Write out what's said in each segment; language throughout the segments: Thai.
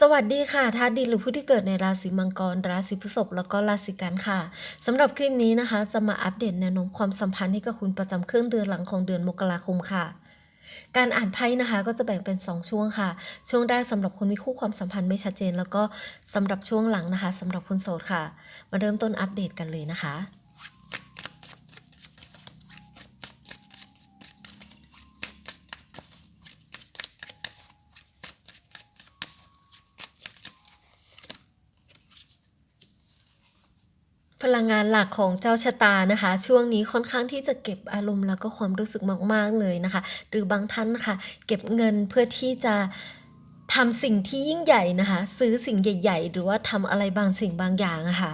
สวัสดีค่ะธาตุดินหรือผู้ที่เกิดในราศีมังกร ราศีพฤษภแล้วก็ราศีกันค่ะสำหรับคลิปนี้นะคะ จะมาอัปเดตแนวโน้มความสัมพันธ์ให้กับคุณประจำครึ่งเดือนหลังของเดือนมกราคมค่ะ การอ่านไพ่นะคะก็จะแบ่งเป็น 2 ช่วงค่ะ ช่วงแรกสำหรับคนมีคู่ความสัมพันธ์ไม่ชัดเจน แล้วก็สำหรับช่วงหลังนะคะสำหรับคนโสดค่ะ มาเริ่มต้นอัปเดตกันเลยนะคะ พลังงานหลักของเจ้าชะตานะคะ ช่วงนี้ค่อนข้างที่จะเก็บอารมณ์แล้วก็ความรู้สึกมาก ๆ เลยนะคะ หรือบางท่านนะคะเก็บเงินเพื่อที่จะทำสิ่งที่ยิ่งใหญ่นะคะ ซื้อสิ่งใหญ่ ๆ หรือว่าทำอะไรบางสิ่งบางอย่างอะค่ะ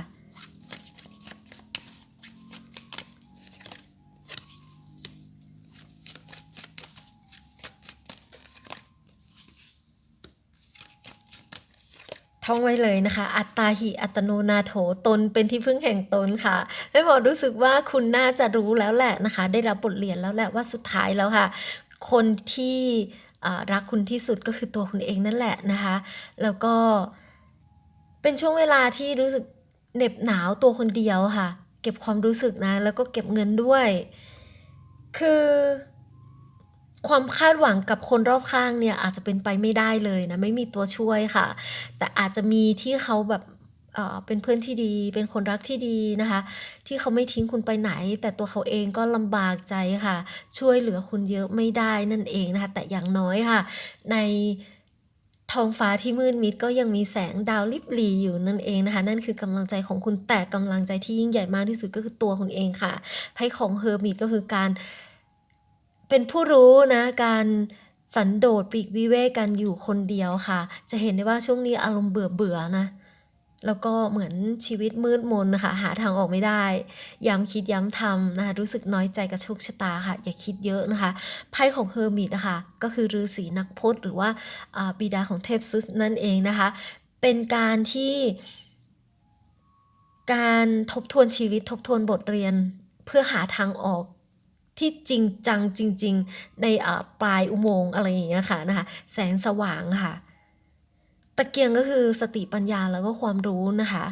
ท่องไว้เลยนะคะ อัตตาหิอัตโนนาโถตนเป็นที่พึ่งแห่งตนค่ะแม่หมอรู้สึกว่าคุณน่าจะรู้แล้วแหละนะคะ ได้รับบทเรียนแล้วแหละว่าสุดท้ายแล้วค่ะ คนที่รักคุณที่สุดก็คือตัวคุณเองนั่นแหละนะคะ แล้วก็เป็นช่วงเวลาที่รู้สึกเหน็บหนาวตัวคนเดียวค่ะ เก็บความรู้สึกนะ แล้วก็เก็บเงินด้วย คือ ความคาดหวังกับคนรอบข้างเนี่ยอาจจะเป็นไปไม่ได้เลยนะ ไม่มีตัวช่วยค่ะ แต่อาจจะมีที่เขาแบบเอ่อเป็นเพื่อนที่ดี เป็นคนรักที่ดีนะคะ ที่เขาไม่ทิ้งคุณไปไหน แต่ตัวเขาเองก็ลำบากใจค่ะ ช่วยเหลือคุณเยอะไม่ได้นั่นเองนะคะ แต่อย่างน้อยค่ะ ในท้องฟ้าที่มืดมิดก็ยังมีแสงดาวลิบหลีอยู่นั่นเองนะคะ นั่นคือกำลังใจของคุณแต่กำลังใจที่ยิ่งใหญ่มากที่สุดก็คือตัวคุณเองค่ะไพ่ของเฮอร์มิตก็คือการ เป็นผู้รู้นะการสันโดษปีกวิเวกกันอยู่คนเดียวค่ะ จะเห็นได้ว่าช่วงนี้อารมณ์เบื่อเบื่อๆนะ แล้วก็เหมือนชีวิตมืดมนนะคะ หาทางออกไม่ได้ ย้ำคิดย้ำทำนะคะ รู้สึกน้อยใจกับโชคชะตาค่ะ อย่าคิดเยอะนะคะ ไพ่ของเฮอร์มิตนะคะ ก็คือฤาษีนักพจน์หรือว่าอ่าบิดาของเทพซุสนั่นเองนะคะ เป็นการที่ การทบทวนชีวิตทบทวนบทเรียนเพื่อหาทางออก ที่จริงจังจริง ๆ ในปลายอุโมงค์อะไรอย่างเงี้ยค่ะนะคะ แสงสว่างค่ะ ตะเกียงก็คือสติปัญญาแล้วก็ความรู้นะคะ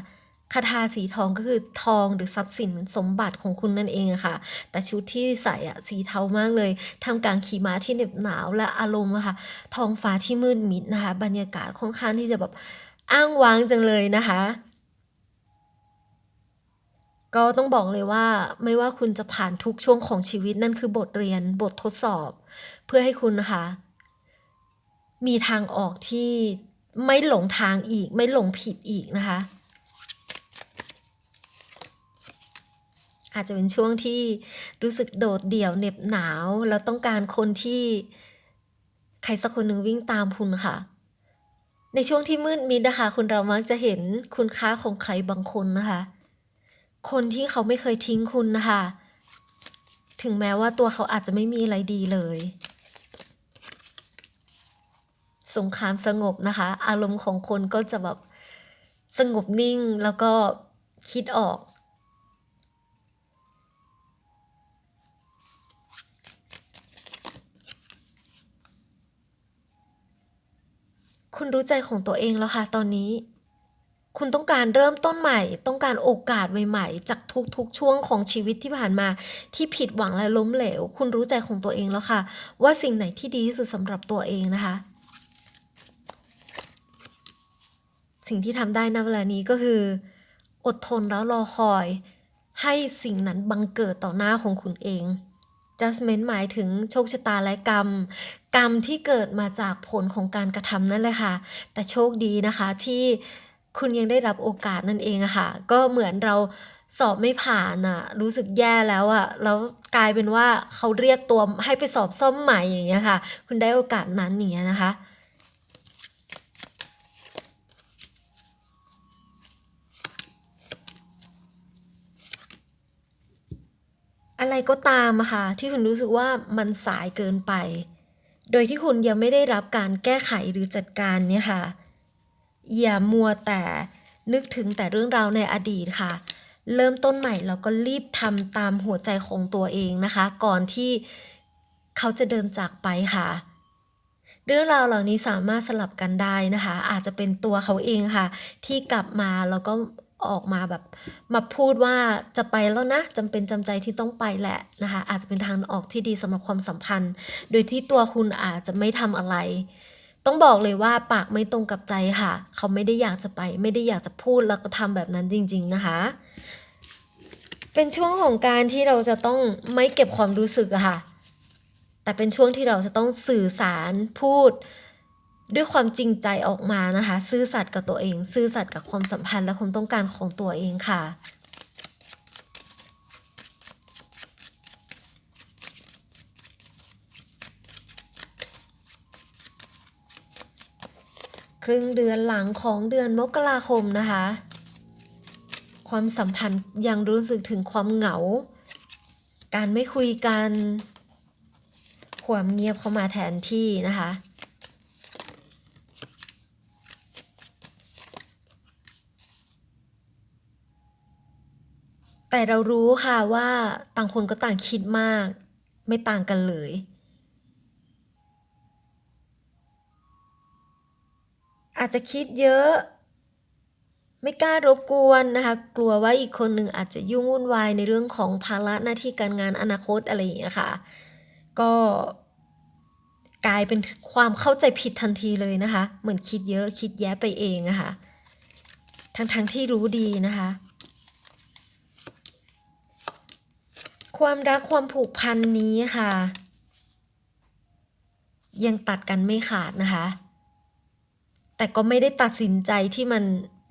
คาถาสีทองก็คือทองหรือทรัพย์สินสมบัติของคุณนั่นเองอะค่ะ แต่ชุดที่ใส่อะสีเทามากเลยทำกลางขี่ม้าที่เหน็บหนาวและอารมณ์อะค่ะทองฟ้าที่มืดมิดนะคะ บรรยากาศค่อนข้างที่จะแบบอ้างว้างจังเลยนะคะ ก็ต้องบอกเลยว่าไม่ว่าคุณจะผ่านทุกช่วงของชีวิตนั่นคือบทเรียนบททดสอบ เพื่อให้คุณนะคะ มีทางออกที่ไม่หลงทางอีก ไม่หลงผิดอีกนะคะ อาจจะเป็นช่วงที่รู้สึกโดดเดี่ยวเหน็บหนาว แล้วต้องการคนที่ใครสักคนหนึ่งวิ่งตามคุณค่ะ ในช่วงที่มืดมิดนะคะคุณเรามักจะเห็นคุณค่าของใครบางคนนะคะ คนที่เขาไม่เคยทิ้งคุณนะคะ ถึงแม้ว่าตัวเขาอาจจะไม่มีอะไรดีเลย สงครามสงบนะคะ อารมณ์ของคนก็จะแบบสงบนิ่งแล้วก็คิดออก คุณรู้ใจของตัวเองแล้วค่ะตอนนี้ คุณต้องการเริ่มต้นใหม่ ต้องการโอกาสใหม่ๆ จากทุกๆ ช่วงของชีวิตที่ผ่านมา ที่ผิดหวังและล้มเหลว คุณรู้ใจของตัวเองแล้วค่ะ ว่าสิ่งไหนที่ดีที่สุดสำหรับตัวเองนะคะ สิ่งที่ทำได้ณเวลานี้ก็คือ อดทนแล้วรอคอย ให้สิ่งนั้นบังเกิดต่อหน้าของคุณเอง judgment หมายถึงโชคชะตาและกรรม กรรมที่เกิดมาจากผลของการกระทำนั่นแหละค่ะ แต่โชคดีนะคะที่ คุณยังได้รับโอกาสนั่นเองอะค่ะ ก็เหมือนเราสอบไม่ผ่านอะรู้สึกแย่แล้วอะแล้วกลายเป็นว่าเขาเรียกตัวให้ไปสอบซ่อมใหม่อย่างเงี้ยค่ะ คุณได้โอกาสนั้นอย่างเงี้ยนะคะอะไรก็ตามอะค่ะที่คุณรู้สึกว่ามันสายเกินไป โดยที่คุณยังไม่ได้รับการแก้ไขหรือจัดการเนี่ยค่ะ อย่ามัวแต่นึกถึงแต่เรื่องราวในอดีตค่ะ เริ่มต้นใหม่แล้วก็รีบทำตามหัวใจของตัวเองนะคะ ก่อนที่เขาจะเดินจากไปค่ะ เรื่องราวเหล่านี้สามารถสลับกันได้นะคะ อาจจะเป็นตัวเขาเองค่ะ ที่กลับมาแล้วก็ออกมาแบบมาพูดว่าจะไปแล้วนะจำเป็นจำใจที่ต้องไปแหละนะคะ อาจจะเป็นทางออกที่ดีสำหรับความสัมพันธ์ โดยที่ตัวคุณอาจจะไม่ทำอะไร ต้องบอกเลยว่าปากไม่ตรงกับใจค่ะ เขาไม่ได้อยากจะไป ไม่ได้อยากจะพูดแล้วก็ทำแบบนั้นจริง ๆ นะคะ เป็นช่วงของการที่เราจะต้องไม่เก็บความรู้สึกอะค่ะ แต่เป็นช่วงที่เราจะต้องสื่อสารพูดด้วยความจริงใจออกมานะคะ ซื่อสัตย์กับตัวเอง ซื่อสัตย์กับความสัมพันธ์และความต้องการของตัวเองค่ะ ครึ่งเดือนหลังของเดือนมกราคมนะคะ ความสัมพันธ์ยังรู้สึกถึงความเหงา การไม่คุยกันความเงียบเข้ามาแทนที่นะคะแต่เรารู้ค่ะว่าต่างคนก็ต่างคิดมาก ไม่ต่างกันเลย อาจจะคิดเยอะ ไม่กล้ารบกวนนะคะ กลัวว่าอีกคนหนึ่งอาจจะยุ่งวุ่นวายในเรื่องของภาระหน้าที่การงานอนาคตอะไรอย่างเงี้ยค่ะ ก็กลายเป็นความเข้าใจผิดทันทีเลยนะคะ เหมือนคิดเยอะคิดแย้ไปเองอะคะทั้งๆทที่รู้ดีนะคะ ความรักความผูกพันนี้ค่ะ ยังตัดกันไม่ขาดนะคะ แต่ก็ไม่ได้ตัดสินใจที่มัน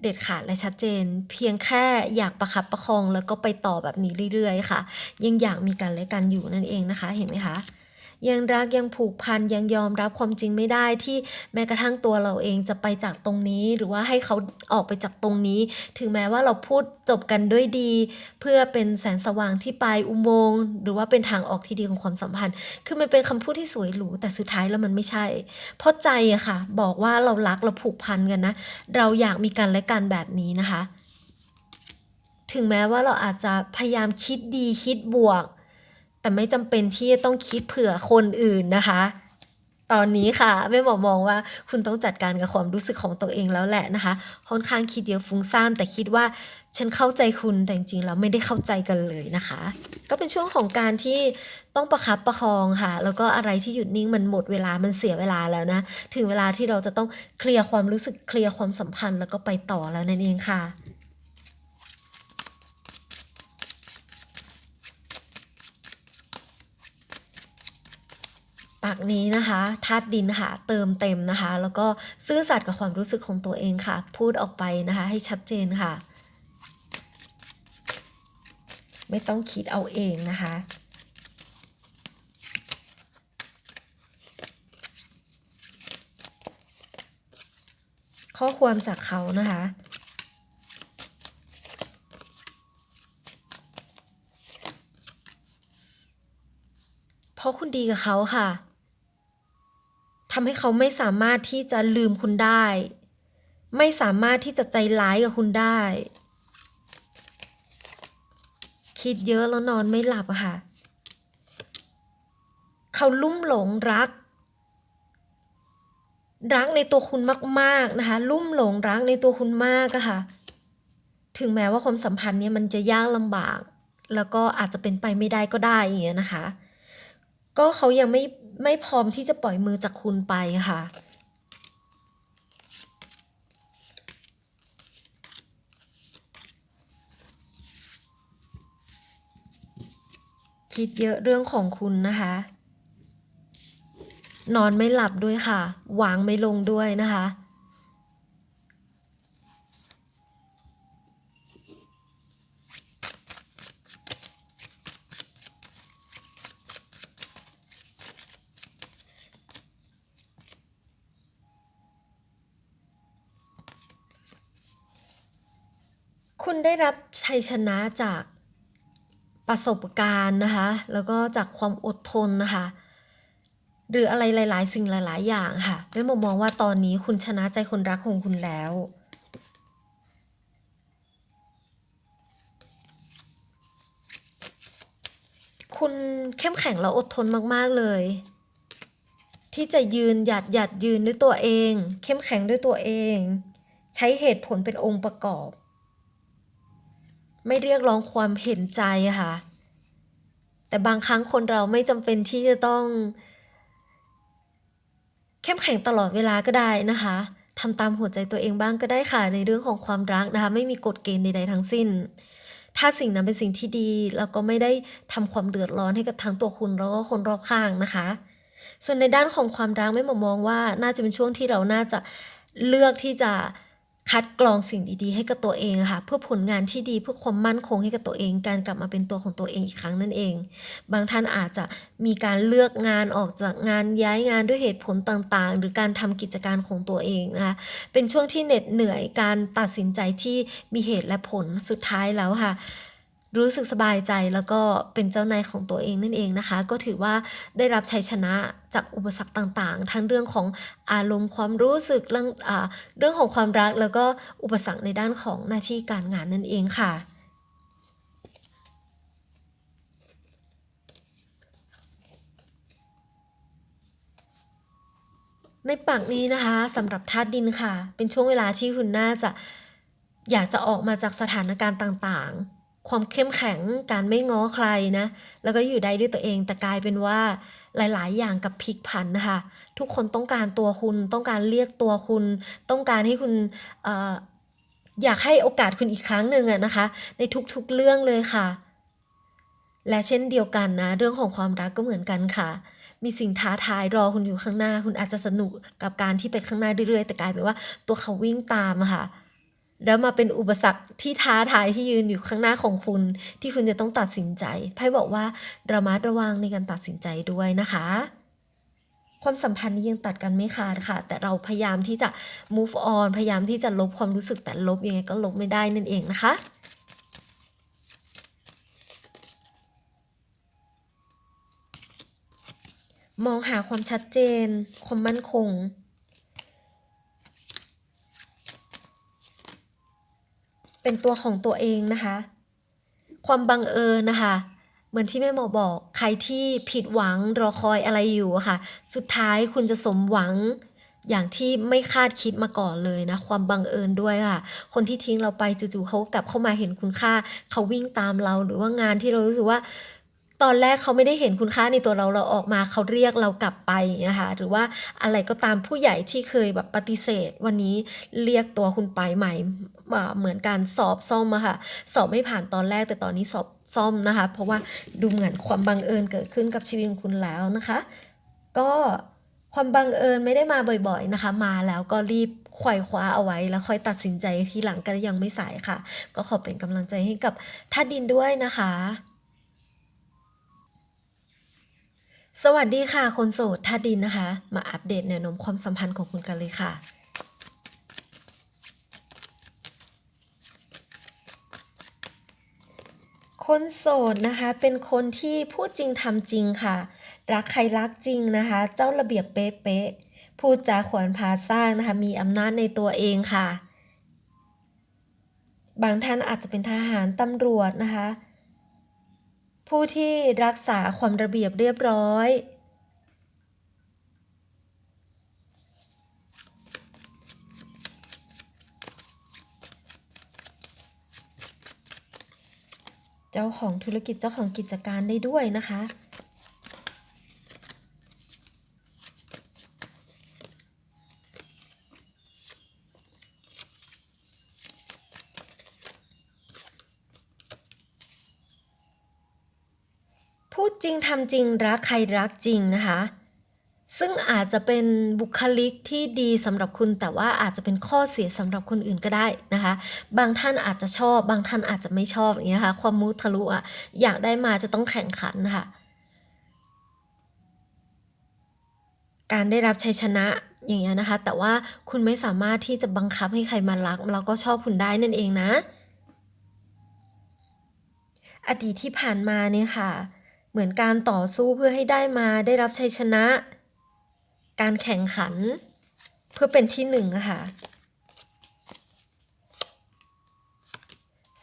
เด็ดขาดและชัดเจน เพียงแค่อยากประคับประคองแล้วก็ไปต่อแบบนี้เรื่อยๆ ค่ะ ยังอยากมีกันและกันอยู่นั่นเองนะคะ เห็นไหมคะ ยังรักยังผูกพันยังยอมรับความจริงไม่ได้ที่แม้กระทั่งตัวเราเองจะไปจากตรงนี้ หรือว่าให้เขาออกไปจากตรงนี้ ถึงแม้ว่าเราพูดจบกันด้วยดี เพื่อเป็นแสงสว่างที่ปลายอุโมงค์หรือว่าเป็นทางออกที่ดีของความสัมพันธ์ คือมันเป็นคำพูดที่สวยหรูแต่สุดท้ายแล้วมันไม่ใช่ เพราะใจอะค่ะ บอกว่าเรารักเราผูกพันกันนะ เราอยากมีกันและกันแบบนี้นะคะ ถึงแม้ว่าเราอาจจะพยายามคิดดีคิดบวก แต่ไม่จำเป็นที่จะต้องคิดเผื่อคนอื่นนะคะ ตอนนี้ค่ะแม่หมอมองว่าคุณต้องจัดการกับความรู้สึกของตัวเองแล้วแหละนะคะ ค่อนข้างคิดเยอะฟุ้งซ่านแต่คิดว่าฉันเข้าใจคุณแต่จริงๆแล้วไม่ได้เข้าใจกันเลยนะคะ ก็เป็นช่วงของการที่ต้องประคับประคองค่ะ แล้วก็อะไรที่หยุดนิ่งมันหมดเวลามันเสียเวลาแล้วนะ ถึงเวลาที่เราจะต้องเคลียร์ความรู้สึกเคลียร์ความสัมพันธ์แล้วก็ไปต่อแล้วนั่นเองค่ะ ปากนี้นะคะธาตุดินค่ะเติมเต็มนะคะ แล้วก็ซื่อสัตย์กับความรู้สึกของตัวเองค่ะ พูดออกไปนะคะ ให้ชัดเจนค่ะ ไม่ต้องคิดเอาเองนะคะข้อความจากเขานะคะ เพราะคุณดีกับเขาค่ะำให้เขาไม่สามารถที่จะลืมคุณได้ ไม่สามารถที่จะใจร้ายกับคุณได้ คิดเยอะแล้วนอนไม่หลับอะค่ะ เขาลุ่มหลงรัก รักในตัวคุณมาก ๆนะคะ ลุ่มหลงรักในตัวคุณมากอะค่ะ ถึงแม้ว่าความสัมพันธ์เนี้ยมันจะยากลำบาก แล้วก็อาจจะเป็นไปไม่ได้ก็ได้อย่างเงี้ยนะคะ ก็เขายังไม่ ไม่พร้อมที่จะปล่อยมือจากคุณไปค่ะ คิดเยอะเรื่องของคุณนะคะ นอนไม่หลับด้วยค่ะ วางไม่ลงด้วยนะคะ คุณได้รับชัยชนะจากประสบการณ์นะคะ แล้วก็จากความอดทนนะคะ หรืออะไรหลาย ๆ สิ่งหลาย ๆ อย่างค่ะแม่มอมองว่าตอนนี้คุณชนะใจคนรักของคุณแล้วคุณเข้มแข็งและอดทนมาก ๆ เลย ที่จะยืนหยัดหยัดยืนด้วยตัวเอง เข้มแข็งด้วยตัวเอง ใช้เหตุผลเป็นองค์ประกอบ ไม่เรียกร้องความเห็นใจค่ะ แต่บางครั้งคนเราไม่จำเป็นที่จะต้อง เข้มแข็งตลอดเวลาก็ได้นะคะทำตามหัวใจตัวเองบ้างก็ได้ค่ะในเรื่องของความรักนะคะ ไม่มีกฎเกณฑ์ใดๆทั้งสิ้น ถ้าสิ่งนั้นเป็นสิ่งที่ดีแล้วก็ไม่ได้ทำความเดือดร้อนให้กับทั้งตัวคุณแล้วก็คนรอบข้างนะคะ ส่วนในด้านของความรักไม่มามองว่าน่าจะเป็นช่วงที่เราน่าจะเลือกที่จะ คัดกรองสิ่งดีๆ ให้กับตัวเองค่ะ เพื่อผลงานที่ดีเพื่อความมั่นคงให้กับตัวเอง การกลับมาเป็นตัวของตัวเองอีกครั้งนั่นเอง บางท่านอาจจะมีการเลือกงานออกจากงานย้ายงานด้วยเหตุผลต่างๆ หรือการทำกิจการของตัวเองนะคะเป็นช่วงที่เหน็ดเหนื่อยการตัดสินใจที่มีเหตุและผลสุดท้ายแล้วค่ะ รู้สึกสบายใจแล้วก็เป็นเจ้านายของตัวเองนั่นเองนะคะ ก็ถือว่าได้รับชัยชนะจากอุปสรรคต่างๆ ทั้งเรื่องของอารมณ์ความรู้สึกเรื่องอเรื่องของความรัก แล้วก็อุปสรรคในด้านของหน้าที่การงานนั่นเองค่ะในปักนี้นะคะสำหรับธาตุดินค่ะ เป็นช่วงเวลาที่คุณน่าจะอยากจะออกมาจากสถานการณ์ต่างๆ ความเข้มแข็งการไม่ง้อใครนะ แล้วก็อยู่ได้ด้วยตัวเองแต่กลายเป็นว่าหลาย ๆ อย่างกับพลิกผันนะคะทุกคนต้องการตัวคุณต้องการเรียกตัวคุณ ต้องการให้คุณออยากให้โอกาสคุณอีกครั้งหนึ่งอะนะคะ ในทุก ๆ เรื่องเลยค่ะ และเช่นเดียวกันนะ เรื่องของความรักก็เหมือนกันค่ะมีสิ่งท้าทายรอคุณอยู่ข้างหน้า คุณอาจจะสนุกกับการที่ไปข้างหน้าเรื่อยๆ แต่กลายเป็นว่าตัวเขาวิ่งตามค่ะ แล้วมาเป็นอุปสรรคที่ท้าทายที่ยืนอยู่ข้างหน้าของคุณ ที่คุณจะต้องตัดสินใจไพ่บอกว่าระมัดระวังในการตัดสินใจด้วยนะคะ ความสัมพันธ์นี้ยังตัดกันไม่ขาดค่ะ แต่เราพยายามที่จะ move on พยายามที่จะลบความรู้สึกแต่ลบยังไงก็ลบไม่ได้นั่นเองนะคะมองหาความชัดเจน ความมั่นคง เป็นตัวของตัวเองนะคะ ความบังเอิญนะคะ เหมือนที่แม่หมอบอกใครที่ผิดหวังรอคอยอะไรอยู่ค่ะ สุดท้ายคุณจะสมหวังอย่างที่ไม่คาดคิดมาก่อนเลยนะ ความบังเอิญด้วยค่ะ คนที่ทิ้งเราไปจู่ๆเขากลับเข้ามาเห็นคุณค่า เขาวิ่งตามเราหรือว่างานที่เรารู้สึกว่า ตอนแรกเขาไม่ได้เห็นคุณค่าในตัวเราเราออกมาเขาเรียกเรากลับไปนะคะหรือว่าอะไรก็ตามผู้ใหญ่ที่เคยแบบปฏิเสธ วันนี้เรียกตัวคุณไปใหม่อ่าเหมือนการสอบซ่อมอะค่ะสอบไม่ผ่านตอนแรกแต่ตอนนี้สอบซ่อมนะคะ เพราะว่าดูเหมือนความบังเอิญเกิดขึ้นกับชีวิตคุณแล้วนะคะ ก็ความบังเอิญไม่ได้มาบ่อยๆนะคะ มาแล้วก็รีบไขว่คว้าเอาไว้ แล้วค่อยตัดสินใจทีหลังก็ยังไม่สายค่ะ ก็ขอเป็นกำลังใจให้กับท่าดินด้วยนะคะ สวัสดีค่ะ คนโสดท่าดินนะคะ มาอัปเดตแนวโน้มความสัมพันธ์ของคุณกันเลยค่ะ คนโสดนะคะ เป็นคนที่พูดจริงทำจริงค่ะ รักใครรักจริงนะคะ เจ้าระเบียบเป๊ะๆพูดจาขวนพาสร้างนะคะ มีอำนาจในตัวเองค่ะ บางท่านอาจจะเป็นทหารตำรวจนะคะ ผู้ที่รักษาความระเบียบเรียบร้อยเจ้าของธุรกิจเจ้าของกิจการได้ด้วยนะคะ จริงทำจริงรักใครรักจริงนะคะ ซึ่งอาจจะเป็นบุคลิกที่ดีสำหรับคุณ แต่ว่าอาจจะเป็นข้อเสียสำหรับคนอื่นก็ได้นะคะ บางท่านอาจจะชอบ บางท่านอาจจะไม่ชอบอย่างเงี้ยค่ะ ความมุทะลุอะอยากได้มาจะต้องแข่งขันนะคะการได้รับชัยชนะอย่างเงี้ยนะคะ แต่ว่าคุณไม่สามารถที่จะบังคับให้ใครมารักแล้วก็ชอบคุณได้นั่นเองนะ อดีตที่ผ่านมาเนี่ยค่ะ เหมือนการต่อสู้เพื่อให้ได้มาได้รับชัยชนะ การแข่งขัน เพื่อเป็นที่หนึ่งะค่ะ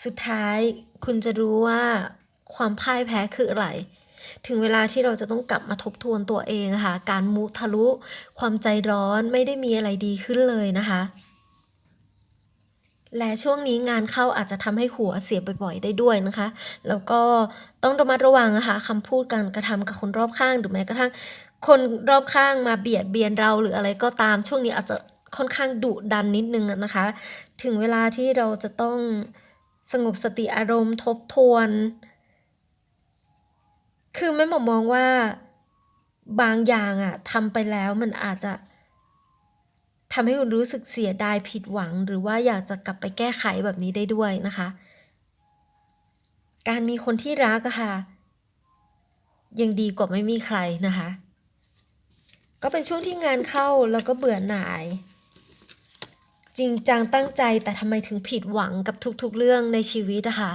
สุดท้ายคุณจะรู้ว่าความพ่ายแพ้คืออะไร ถึงเวลาที่เราจะต้องกลับมาทบทวนตัวเองะค่ะ การมุทะลุ ความใจร้อนไม่ได้มีอะไรดีขึ้นเลยนะคะ และช่วงนี้งานเข้าอาจจะทำให้หัวเสียบ่อยๆ ได้ด้วยนะคะ แล้วก็ต้องระมัดระวังนะคะคำพูดการกระทำกับคนรอบข้างหรือแม้กระทั่ง คนรอบข้างมาเบียดเบียนเราหรืออะไรก็ตามช่วงนี้อาจจะค่อนข้างดุดันนิดนึงนะคะ ถึงเวลาที่เราจะต้องสงบสติอารมณ์ทบทวน คือแม่หมอมองว่าบางอย่างอะทำไปแล้วมันอาจจะ ทำให้คุณรู้สึกเสียดายผิดหวัง หรือว่าอยากจะกลับไปแก้ไขแบบนี้ได้ด้วยนะคะ การมีคนที่รักอะค่ะ ยังดีกว่าไม่มีใครนะคะ ก็เป็นช่วงที่งานเข้าแล้วก็เบื่อหน่าย จริงจังตั้งใจแต่ทำไมถึงผิดหวังกับทุกๆเรื่องในชีวิตอะค่ะ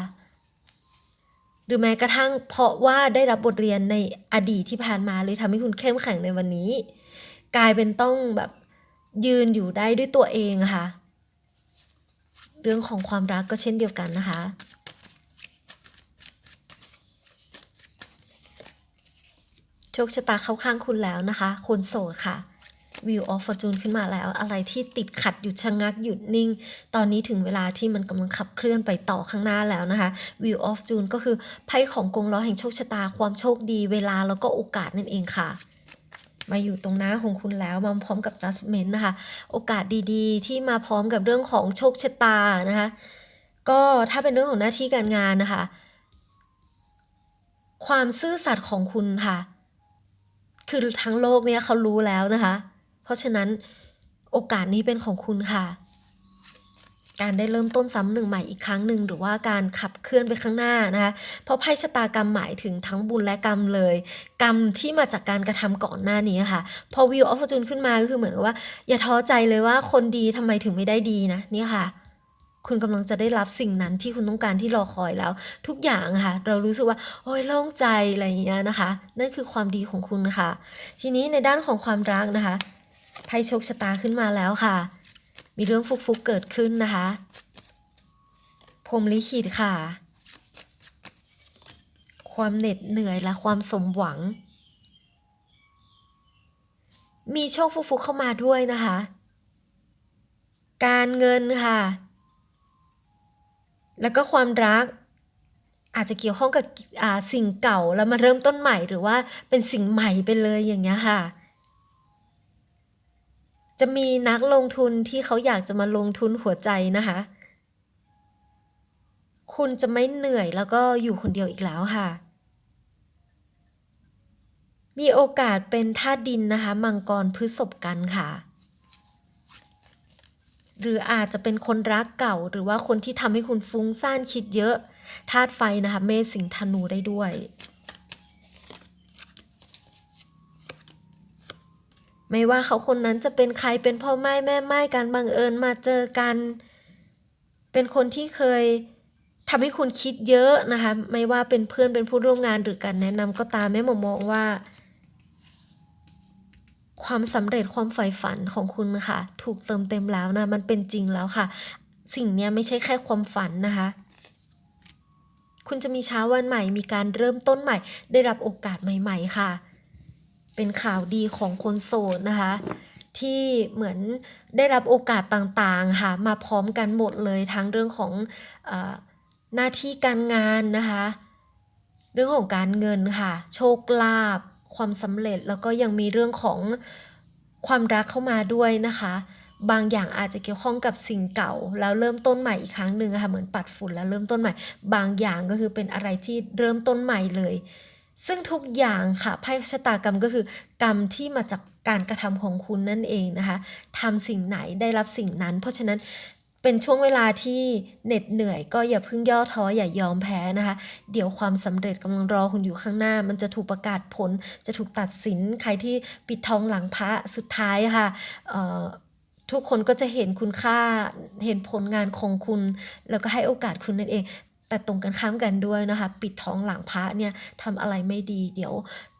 หรือแม้กระทั่งเพราะว่าได้รับบทเรียนในอดีตที่ผ่านมาเลยทำให้คุณเข้มแข็งในวันนี้ กลายเป็นต้องแบบ ยืนอยู่ได้ด้วยตัวเองค่ะ เรื่องของความรักก็เช่นเดียวกันนะคะ โชคชะตาเข้าข้างคุณแล้วนะคะ คนโสดค่ะ Wheel of Fortune ขึ้นมาแล้ว อะไรที่ติดขัดหยุดชะงักหยุดนิ่ง ตอนนี้ถึงเวลาที่มันกำลังขับเคลื่อนไปต่อข้างหน้าแล้วนะคะ Wheel of Fortune ก็คือไพ่ของกงล้อแห่งโชคชะตาความโชคดีเวลาแล้วก็โอกาสนั่นเองค่ะ มาอยู่ตรงหน้าของคุณแล้วมาพร้อมกับ judgment นะคะ โอกาสดีๆ ที่มาพร้อมกับเรื่องของโชคชะตานะคะ ก็ถ้าเป็นเรื่องของหน้าที่การงานนะคะ ความซื่อสัตย์ของคุณค่ะ คือทั้งโลกเนี่ยเขารู้แล้วนะคะ เพราะฉะนั้นโอกาสนี้เป็นของคุณค่ะ การได้เริ่มต้นซ้ำหนึ่งใหม่อีกครั้งหนึ่งหรือว่าการขับเคลื่อนไปข้างหน้านะคะเพราะไพ่ชะตากรรมหมายถึงทั้งบุญและกรรมเลย กรรมที่มาจากการกระทำก่อนหน้านี้ค่ะ พอวิวออฟฟอร์จูนขึ้นมาก็คือเหมือนกับว่า อย่าท้อใจเลยว่าคนดีทำไมถึงไม่ได้ดีนะเนี่ยค่ะคุณกำลังจะได้รับสิ่งนั้นที่คุณต้องการที่รอคอยแล้ว ทุกอย่างค่ะ เรารู้สึกว่า โอ้ยโล่งใจอะไรอย่างเงี้ยนะคะ นั่นคือความดีของคุณนะคะทีนี้ในด้านของความรักนะคะไพ่โชคชะตาขึ้นมาแล้วค่ะ มีเรื่องฟุกๆเกิดขึ้นนะคะ พรมลิขิตค่ะ ความเหน็ดเหนื่อยและความสมหวัง มีโชคฟุกๆเข้ามาด้วยนะคะ การเงินค่ะ แล้วก็ความรักอาจจะเกี่ยวข้องกับสิ่งเก่าแล้วมาเริ่มต้นใหม่หรือว่าเป็นสิ่งใหม่ไปเลยอย่างเงี้ยค่ะ จะมีนักลงทุนที่เขาอยากจะมาลงทุนหัวใจนะคะ คุณจะไม่เหนื่อยแล้วก็อยู่คนเดียวอีกแล้วค่ะ มีโอกาสเป็นธาตุดินนะคะ มังกรพฤษภกันค่ะ หรืออาจจะเป็นคนรักเก่า หรือว่าคนที่ทำให้คุณฟุ้งซ่านคิดเยอะธาตุไฟนะคะ เมษสิงธนูได้ด้วย ไม่ว่าเขาคนนั้นจะเป็นใครเป็นพ่อไม้แม่ไม้กันบังเอิญมาเจอกัน เป็นคนที่เคยทำให้คุณคิดเยอะนะคะ ไม่ว่าเป็นเพื่อนเป็นผู้ร่วมงานหรือการแนะนำก็ตามแม่หมอมองว่า ความสำเร็จความใฝ่ฝันของคุณค่ะ ถูกเติมเต็มแล้วนะ มันเป็นจริงแล้วค่ะ สิ่งนี้ไม่ใช่แค่ความฝันนะคะ คุณจะมีเช้าวันใหม่ มีการเริ่มต้นใหม่ ได้รับโอกาสใหม่ ๆ ค่ะ เป็นข่าวดีของคนโสดนะคะ ที่เหมือนได้รับโอกาสต่างๆค่ะมาพร้อมกันหมดเลยทั้งเรื่องของอหน้าที่การงานนะคะ เรื่องของการเงินค่ะ โชคลาภความสำเร็จแล้วก็ยังมีเรื่องของความรักเข้ามาด้วยนะคะ บางอย่างอาจจะเกี่ยวข้องกับสิ่งเก่า แล้วเริ่มต้นใหม่อีกครั้งหนึ่งค่ะเหมือนปัดฝุ่นแล้วเริ่มต้นใหม่ บางอย่างก็คือเป็นอะไรที่เริ่มต้นใหม่เลย ซึ่งทุกอย่างค่ะไพ่ชะตากรรมก็คือกรรมที่มาจากการกระทำของคุณนั่นเองนะคะทำสิ่งไหนได้รับสิ่งนั้น เพราะฉะนั้นเป็นช่วงเวลาที่เหน็ดเหนื่อยก็อย่าเพิ่งย่อท้ออย่ายอมแพ้นะคะ เดี๋ยวความสำเร็จกำลังรอคุณอยู่ข้างหน้า มันจะถูกประกาศผล จะถูกตัดสินใครที่ปิดทองหลังพระสุดท้ายค่ะเอ่อทุกคนก็จะเห็นคุณค่าเห็นผลงานของคุณ แล้วก็ให้โอกาสคุณนั่นเอง แต่ตรงกันข้ามกันด้วยนะคะ ปิดท้องหลังพระเนี่ยทำอะไรไม่ดี เดี๋ยว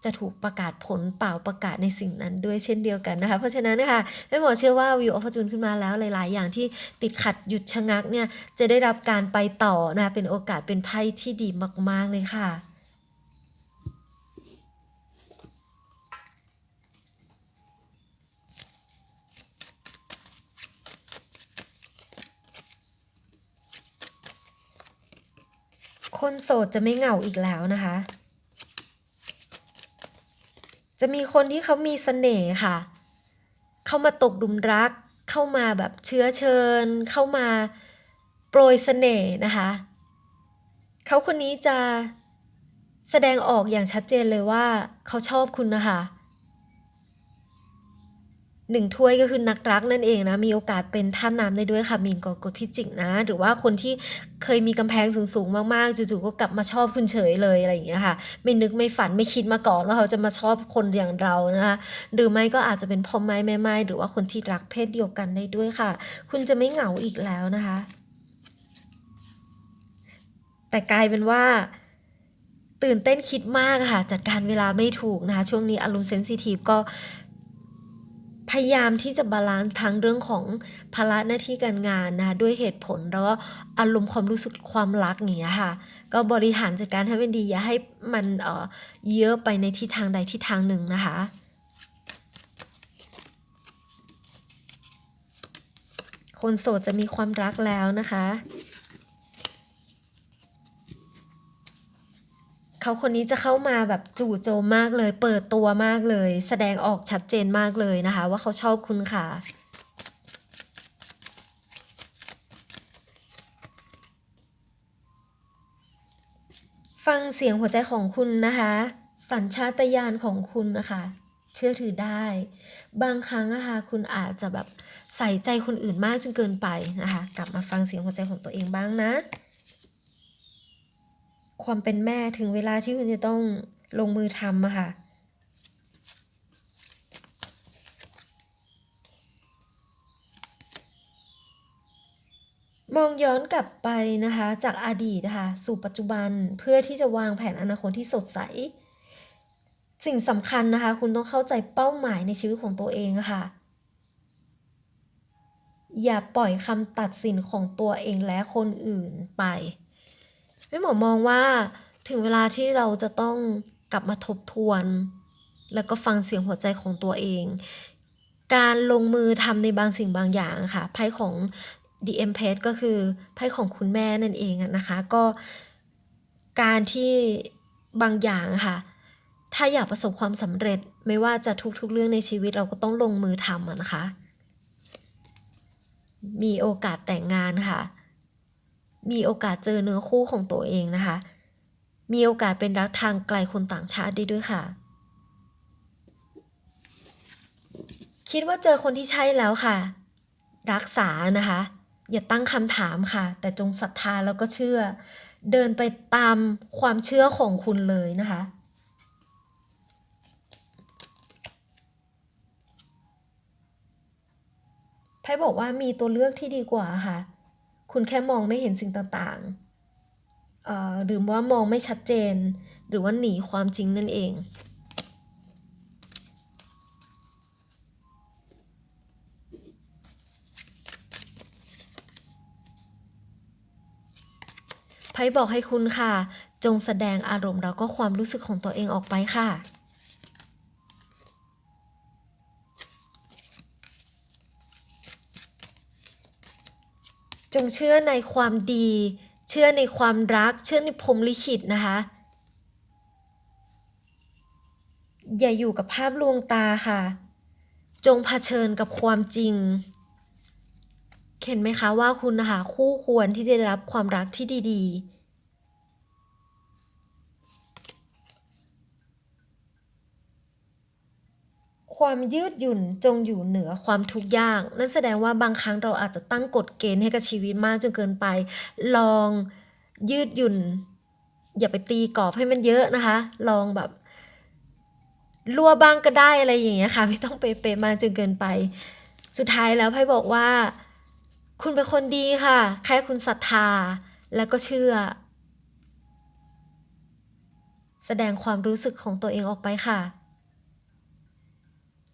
จะถูกประกาศผลเปล่าประกาศในสิ่งนั้นด้วยเช่นเดียวกันนะคะ เพราะฉะนั้นนะคะแม่หมอเชื่อว่าวิวออฟจูนขึ้นมาแล้วหลาย ๆ อย่างที่ติดขัดหยุดชะงักเนี่ยจะได้รับการไปต่อนะะเป็นโอกาสเป็นไพ่ที่ดีมาก ๆ เลยค่ะ คนโสดจะไม่เหงาอีกแล้วนะคะ จะมีคนที่เขามีเสน่ห์ค่ะ เข้ามาตกหลุมรัก เข้ามาแบบเชื้อเชิญ เข้ามาโปรยเสน่ห์นะคะ เขาคนนี้จะแสดงออกอย่างชัดเจนเลยว่าเขาชอบคุณนะคะ หนึ่งถ้วยก็คือนักรักนั่นเองนะ มีโอกาสเป็นท่าน้ำได้ด้วยค่ะมีนกกฎพิจิกนะ หรือว่าคนที่เคยมีกำแพงสูงๆ มากๆ จู่ๆ ก็กลับมาชอบคุณเฉยเลยอะไรอย่างเงี้ยค่ะ ไม่นึกไม่ฝันไม่คิดมาก่อนว่าเขาจะมาชอบคนอย่างเรานะคะ หรือไม่ก็อาจจะเป็นพ่อไม้แม่ไม้หรือว่าคนที่รักเพศเดียวกันได้ด้วยค่ะ คุณจะไม่เหงาอีกแล้วนะคะ แต่กลายเป็นว่าตื่นเต้นคิดมากค่ะ จัดการเวลาไม่ถูกนะคะ ช่วงนี้อารมณ์เซนซิทีฟก็ พยายามที่จะบาลานซ์ทั้งเรื่องของภาระหน้าที่การงานนะคะด้วยเหตุผลแล้วก็อารมณ์ความรู้สึกความรักอย่างเงี้ยค่ะ ก็บริหารจัดการให้มันดีอย่าให้มันเอ่อเยอะไปในทิศทางใดทิศทางหนึ่งนะคะคนโสดจะมีความรักแล้วนะคะ เขาคนนี้จะเข้ามาแบบจู่โจมมากเลย เปิดตัวมากเลย แสดงออกชัดเจนมากเลยนะคะ ว่าเขาชอบคุณค่ะฟังเสียงหัวใจของคุณนะคะ สัญชาตญาณของคุณนะคะ เชื่อถือได้ บางครั้งนะคะคุณอาจจะแบบใส่ใจคนอื่นมากจนเกินไปนะคะ กลับมาฟังเสียงหัวใจของตัวเองบ้างนะ ความเป็นแม่ถึงเวลาที่คุณจะต้องลงมือทำอะค่ะ มองย้อนกลับไปนะคะ จากอดีตนะคะสู่ปัจจุบันเพื่อที่จะวางแผนอนาคตที่สดใส สิ่งสำคัญนะคะ คุณต้องเข้าใจเป้าหมายในชีวิตของตัวเองะค่ะ อย่าปล่อยคำตัดสินของตัวเองและคนอื่นไป แม่หมอมองว่าถึงเวลาที่เราจะต้องกลับมาทบทวน แล้วก็ฟังเสียงหัวใจของตัวเอง การลงมือทำในบางสิ่งบางอย่างค่ะไพ่ของ The Empress ก็คือไพ่ของคุณแม่นั่นเองนะคะ ก็การที่บางอย่างค่ะ ถ้าอยากประสบความสำเร็จไม่ว่าจะทุกๆเรื่องในชีวิตเราก็ต้องลงมือทำนะคะ มีโอกาสแต่งงานค่ะ มีโอกาสเจอเนื้อคู่ของตัวเองนะคะ มีโอกาสเป็นรักทางไกลคนต่างชาติได้ด้วยค่ะ คิดว่าเจอคนที่ใช่แล้วค่ะ รักษานะคะ อย่าตั้งคำถามค่ะ แต่จงศรัทธาแล้วก็เชื่อ เดินไปตามความเชื่อของคุณเลยนะคะไพ่บอกว่ามีตัวเลือกที่ดีกว่าค่ะ คุณแค่มองไม่เห็นสิ่งต่างๆหรือว่ามองไม่ชัดเจน หรือว่าหนีความจริงนั่นเองไพ่บอกให้คุณค่ะ จงแสดงอารมณ์แล้วก็ความรู้สึกของตัวเองออกไปค่ะ จงเชื่อในความดี เชื่อในความรัก เชื่อในพรมลิขิตนะคะ อย่าอยู่กับภาพลวงตาค่ะ จงเผชิญกับความจริง เห็นไหมคะว่าคุณนะคะคู่ควรที่จะได้รับความรักที่ดี ๆ ความยืดหยุ่นจงอยู่เหนือความทุกข์ยาก นั่นแสดงว่าบางครั้งเราอาจจะตั้งกฎเกณฑ์ให้กับชีวิตมากจนเกินไป ลองยืดหยุ่น อย่าไปตีกรอบให้มันเยอะนะคะ ลองแบบรั่วบ้างก็ได้อะไรอย่างเงี้ยค่ะ ไม่ต้องเป๊ะๆมากจนเกินไป สุดท้ายแล้วไพ่บอกว่า คุณเป็นคนดีค่ะ แค่คุณศรัทธาแล้วก็เชื่อ แสดงความรู้สึกของตัวเองออกไปค่ะ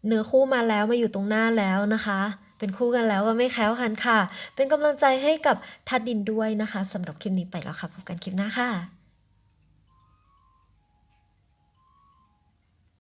เนื้อคู่มาแล้วมาอยู่ตรงหน้าแล้วนะคะ เป็นคู่กันแล้วก็ไม่แคล้วกันค่ะ เป็นกำลังใจให้กับทัดดินด้วยนะคะสำหรับคลิปนี้ไปแล้วค่ะพบกันคลิปหน้าค่ะ